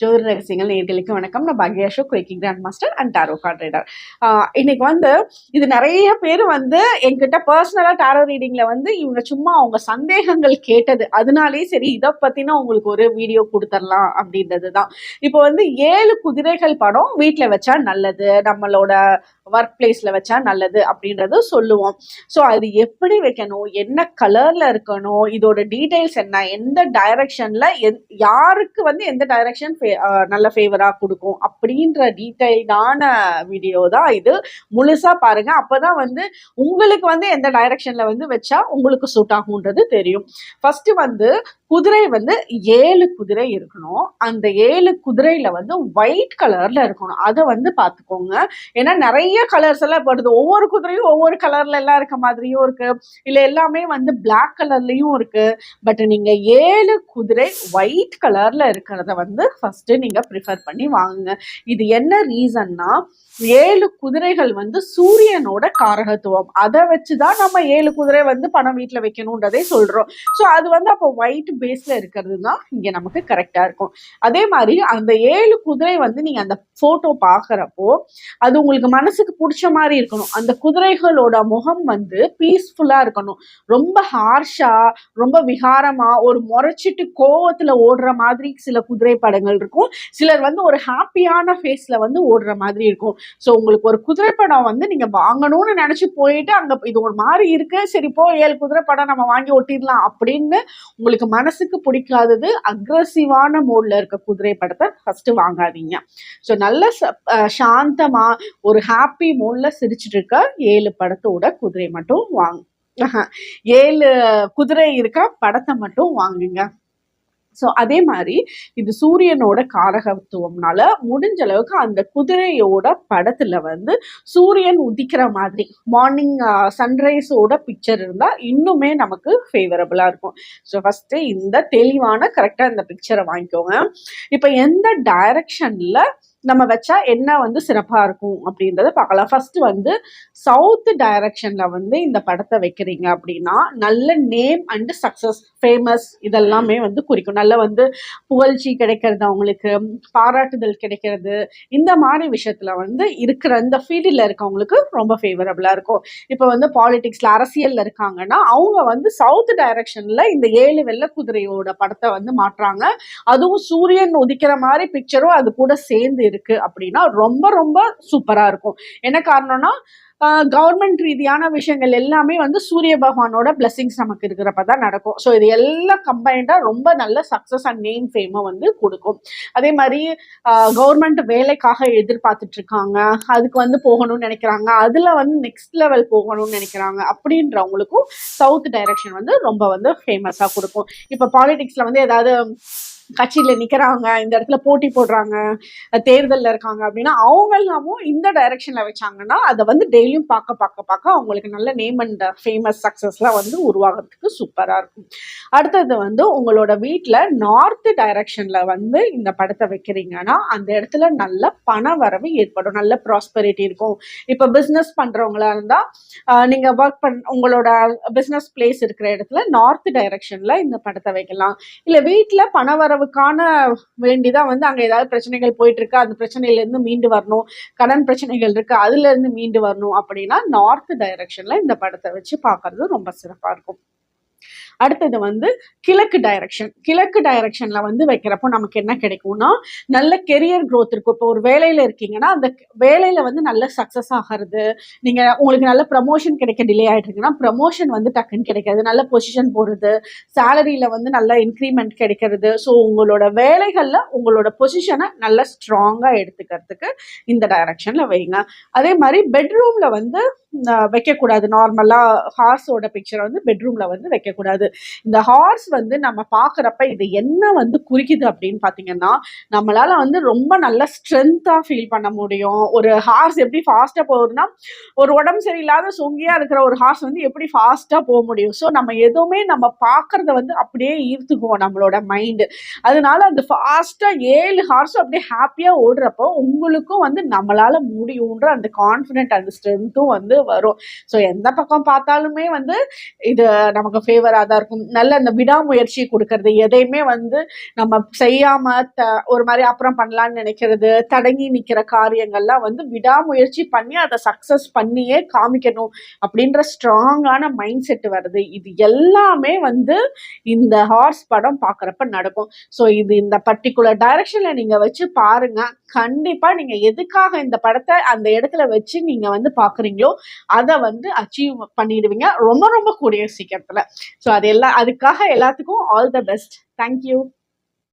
ஜோதி ரகசியங்கள் நேர்களுக்கு வணக்கம். நான் பாக்யா Ashok குயிக்கி grand master and tarot card reader இன்னைக்கு வந்து இது நிறைய பேர் வந்து என்கிட்ட பர்சனலாக டாரோ ரீடிங்கில் வந்து இவங்க சும்மா அவங்க சந்தேகங்கள் கேட்டது. அதனாலே சரி இதை பற்றினா உங்களுக்கு ஒரு வீடியோ கொடுத்துடலாம் அப்படின்றது தான் இப்போ வந்து ஏழு குதிரைகள் படம் வீட்டில் வச்சா நல்லது நம்மளோட ஒர்க் பிளேஸில் வச்சா நல்லது அப்படின்றத சொல்லுவோம். ஸோ அது எப்படி வைக்கணும்? என்ன கலரில் இருக்கணும்? இதோட டீட்டெயில்ஸ் என்ன? எந்த டைரக்ஷன்ல யாருக்கு வந்து எந்த டைரக்ஷன் நல்ல ஃபேவரா கொடுக்கும் அப்படின்ற டீடைல்டான வீடியோ தான் இது. முழுசா பாருங்க. அப்பதான் வந்து உங்களுக்கு வந்து எந்த டைரக்ஷன்ல வந்து வச்சா உங்களுக்கு சூட் ஆகுன்றது தெரியும். ஃபர்ஸ்ட் வந்து குதிரை வந்து ஏழு குதிரை இருக்கணும். அந்த ஏழு குதிரையில வந்து ஒயிட் கலர்ல இருக்கணும். அதை வந்து பார்த்துக்கோங்க. ஏன்னா நிறைய கலர்ஸ் எல்லாம் படுது ஒவ்வொரு குதிரையும் ஒவ்வொரு கலர்ல எல்லாம் இருக்க மாதிரியும் இருக்கு. இல்ல எல்லாமே வந்து பிளாக் கலர்லயும் இருக்கு. பட் நீங்க ஏழு குதிரை ஒயிட் கலர்ல இருக்கிறத வந்து ஃபர்ஸ்ட் நீங்க ப்ரிஃபர் பண்ணி வாங்குங்க. இது என்ன ரீசன்னா ஏழு குதிரைகள் வந்து சூரியனோட காரகத்துவம். அதை வச்சுதான் நம்ம ஏழு குதிரை வந்து பணம் வீட்டில் வைக்கணுன்றதே சொல்றோம். ஸோ அது வந்து அப்போ ஒயிட் பேஸ்ல இருக்கிறது தான் இங்க நமக்கு கரெக்டா இருக்கும். அதே மாதிரி அந்த ஏழு குதிரை வந்து நீங்க அந்த போட்டோ பாக்குறப்போ அது உங்களுக்கு மனசுக்கு பிடிச்ச மாதிரி இருக்கணும். அந்த குதிரைகளோட முகம் வந்து பீஸ்ஃபுல்லா இருக்கணும். ரொம்ப ஹார்ஷா ரொம்ப விகாரமா ஒரு முறைச்சிட்டு கோவத்துல ஓடுற மாதிரி சில குதிரை படங்கள் இருக்கும். சிலர் வந்து ஒரு ஹாப்பியான ஃபேஸ்ல வந்து ஓடுற மாதிரி இருக்கும். ஸோ உங்களுக்கு ஒரு குதிரை படம் வந்து நீங்க வாங்கணும்னு நினைச்சு போயிட்டு அங்க இது ஒரு மாதிரி இருக்கு. சரி போ ஏழு குதிரை படம் நம்ம வாங்கி ஒட்டிடலாம் அப்படின்னு உங்களுக்கு மனசுக்கு பிடிக்காதது அக்ரஸிவான மோட்ல இருக்க குதிரை படத்தை ஃபர்ஸ்ட் வாங்காதீங்க. ஸோ நல்ல சாந்தமாக சாந்தமா ஒரு ஹாப்பி மோட்ல சிரிச்சுட்டு இருக்க ஏழு படத்தோட குதிரை மட்டும் வாங்க ஏழு குதிரை இருக்க படத்தை மட்டும் வாங்குங்க. ஸோ அதே மாதிரி இது சூரியனோட காரகத்துவம்னால முடிஞ்ச அளவுக்கு அந்த குதிரையோட படத்துல வந்து சூரியன் உதிக்கிற மாதிரி மார்னிங் சன்ரைஸோட பிக்சர் இருந்தா இன்னுமே நமக்கு ஃபேவரபிளா இருக்கும். ஸோ ஃபர்ஸ்ட் இந்த தெளிவான கரெக்டா இந்த பிக்சரை வாங்கிக்கோங்க. இப்போ எந்த டைரக்ஷன்ல நம்ம வச்சா என்ன வந்து சிறப்பா இருக்கும் அப்படின்றத பார்க்கலாம். ஃபர்ஸ்ட் வந்து சவுத் டைரக்ஷன்ல வந்து இந்த படத்தை வைக்கிறீங்க அப்படின்னா நல்ல நேம் அண்ட் சக்சஸ் ஃபேமஸ் இதெல்லாமே வந்து குறிக்கும். நல்ல வந்து புகழ்ச்சி கிடைக்கிறது அவங்களுக்கு பாராட்டுதல் கிடைக்கிறது. இந்த மாதிரி விஷயத்துல வந்து இருக்கிற இந்த ஃபீல்டில் இருக்கவங்களுக்கு ரொம்ப ஃபேவரபிளா இருக்கும். இப்போ வந்து பாலிடிக்ஸ்ல அரசியல்ல இருக்காங்கன்னா அவங்க வந்து சவுத் டைரக்ஷன்ல இந்த ஏழு வெள்ள குதிரையோட படத்தை வந்து மாட்டுறாங்க அதுவும் சூரியன் உதிக்கிற மாதிரி பிக்சரும் அது கூட சேர்ந்து இருக்கு அப்படின்னா ரொம்ப ரொம்ப சூப்பரா இருக்கும். என்ன காரணம்னா கவர்மெண்ட் ரீதியான விஷயங்கள் எல்லாமே வந்து சூரிய பகவானோட பிளெஸிங்ஸ் நமக்கு இருக்கிறப்ப தான் நடக்கும். ஸோ இது எல்லாம் கம்பைண்டாக ரொம்ப நல்ல சக்ஸஸ் அண்ட் நேம் ஃபேமை வந்து கொடுக்கும். அதே மாதிரி கவர்மெண்ட் வேலைக்காக எதிர்பார்த்துட்டு இருக்காங்க. அதுக்கு வந்து போகணும்னு நினைக்கிறாங்க. அதில் வந்து நெக்ஸ்ட் லெவல் போகணும்னு நினைக்கிறாங்க. அப்படின்றவங்களுக்கும் சவுத் டைரக்ஷன் வந்து ரொம்ப வந்து ஃபேமஸாக கொடுக்கும். இப்போ பாலிடிக்ஸில் வந்து ஏதாவது கட்சியில் நிற்கிறாங்க இந்த இடத்துல போட்டி போடுறாங்க தேர்தலில் இருக்காங்க அப்படின்னா அவங்க எல்லாமும் இந்த டைரக்ஷனில் வச்சாங்கன்னா அதை வந்து டெய்லியும் பார்க்க பார்க்க பார்க்க அவங்களுக்கு நல்ல நேம் அண்ட் ஃபேமஸ் சக்ஸஸ்லாம் வந்து உருவாகிறதுக்கு சூப்பராக இருக்கும். அடுத்தது வந்து உங்களோட வீட்டில் நார்த் டைரக்ஷனில் வந்து இந்த படத்தை வைக்கிறீங்கன்னா அந்த இடத்துல நல்ல பண வரவு ஏற்படும் நல்ல ப்ராஸ்பெரிட்டி இருக்கும். இப்போ பிஸ்னஸ் பண்ணுறவங்களா இருந்தால் நீங்கள் ஒர்க் பண் உங்களோட பிஸ்னஸ் பிளேஸ் இருக்கிற இடத்துல நார்த் டைரக்ஷனில் இந்த படத்தை வைக்கலாம். இல்லை வீட்டில் பண வரவுக்கான வேண்டிதான் வந்து அங்கே ஏதாவது பிரச்சனைகள் போயிட்டு இருக்கு அந்த பிரச்சனையிலேருந்து மீண்டு வரணும். கடன் பிரச்சனைகள் இருக்கு. அதுல இருந்து மீண்டு வரணும் அப்படின்னா நார்த் டைரக்ஷன்ல இந்த படத்தை வச்சு பார்க்கறது ரொம்ப சிறப்பா இருக்கும். அடுத்தது வந்து கிழக்கு டைரக்ஷன் கிழக்கு டைரக்ஷன்ல வந்து வைக்கிறப்போ நமக்கு என்ன கிடைக்கும்னா நல்ல கெரியர் க்ரோத் இருக்கும். இப்போ ஒரு வேலையில இருக்கீங்கன்னா அந்த வேலையில வந்து நல்ல சக்சஸ் ஆகிறது நீங்க உங்களுக்கு நல்ல ப்ரமோஷன் கிடைக்க டிலே ஆயிட்டு இருக்குன்னா ப்ரமோஷன் வந்து டக்குன்னு கிடைக்காது. நல்ல பொசிஷன் போடுறது சேலரியில வந்து நல்ல இன்க்ரிமெண்ட் கிடைக்கிறது. ஸோ உங்களோட வேலைகள்ல உங்களோட பொசிஷனை நல்ல ஸ்ட்ராங்கா எடுத்துக்கிறதுக்கு இந்த டைரக்ஷன்ல வைங்க. அதே மாதிரி பெட்ரூம்ல வந்து வைக்கக்கூடாது. நார்மலா ஹார்ஸோட பிக்சரை வந்து பெட்ரூம்ல வந்து வைக்கக்கூடாது. இந்த ஹார்ஸ் வந்து நம்ம பார்க்குறப்ப இது என்ன வந்து குறிக்குது அப்படின்னு பார்த்தீங்கன்னா நம்மளால வந்து ரொம்ப நல்ல ஸ்ட்ரென்த்தாக ஃபீல் பண்ண முடியும். ஒரு ஹார்ஸ் எப்படி ஃபாஸ்ட்டாக போகுதுன்னா ஒரு உடம்பு சரியில்லாத சொங்கியா இருக்கிற ஒரு ஹார்ஸ் வந்து எப்படி ஃபாஸ்ட்டாக போக முடியும்? ஸோ நம்ம எதுவுமே நம்ம பார்க்கறத வந்து அப்படியே ஈர்த்துக்குவோம் நம்மளோட மைண்டு அதனால அந்த ஃபாஸ்ட்டாக ஏழு ஹார்ஸும் அப்படியே ஹாப்பியாக ஓடுறப்போ உங்களுக்கும் வந்து நம்மளால முடியுன்ற அந்த கான்ஃபிடென்ட் அந்த ஸ்ட்ரென்த்தும் வந்து வரும். ஸோ எந்த பக்கம் பார்த்தாலுமே வந்து இது நமக்கு ஃபேவராக தான் கொடுக்கறதா இருக்கும். நல்ல அந்த விடாமுயற்சி கொடுக்கறது. எதையுமே வந்து நம்ம செய்யாம த ஒரு மாதிரி அப்புறம் பண்ணலாம்னு நினைக்கிறது தடங்கி நிற்கிற காரியங்கள்லாம் வந்து விடாமுயற்சி பண்ணி அதை சக்ஸஸ் பண்ணியே காமிக்கணும் அப்படின்ற ஸ்ட்ராங்கான மைண்ட் செட் வருது. இது எல்லாமே வந்து இந்த ஹார்ஸ் படம் பார்க்குறப்ப நடக்கும். ஸோ இது இந்த பர்டிகுலர் டைரக்ஷனில் நீங்கள் வச்சு பாருங்க. கண்டிப்பாக நீங்கள் எதுக்காக இந்த படத்தை அந்த இடத்துல வச்சு நீங்கள் வந்து பார்க்குறீங்களோ அதை வந்து அச்சீவ் பண்ணிடுவீங்க. ரொம்ப ரொம்ப கூடிய சீக்கிரத்தில். ஸோ அது அது எல்லா அதுக்காக எல்லாத்துக்கும் ஆல் த பெஸ்ட் தேங்க்யூ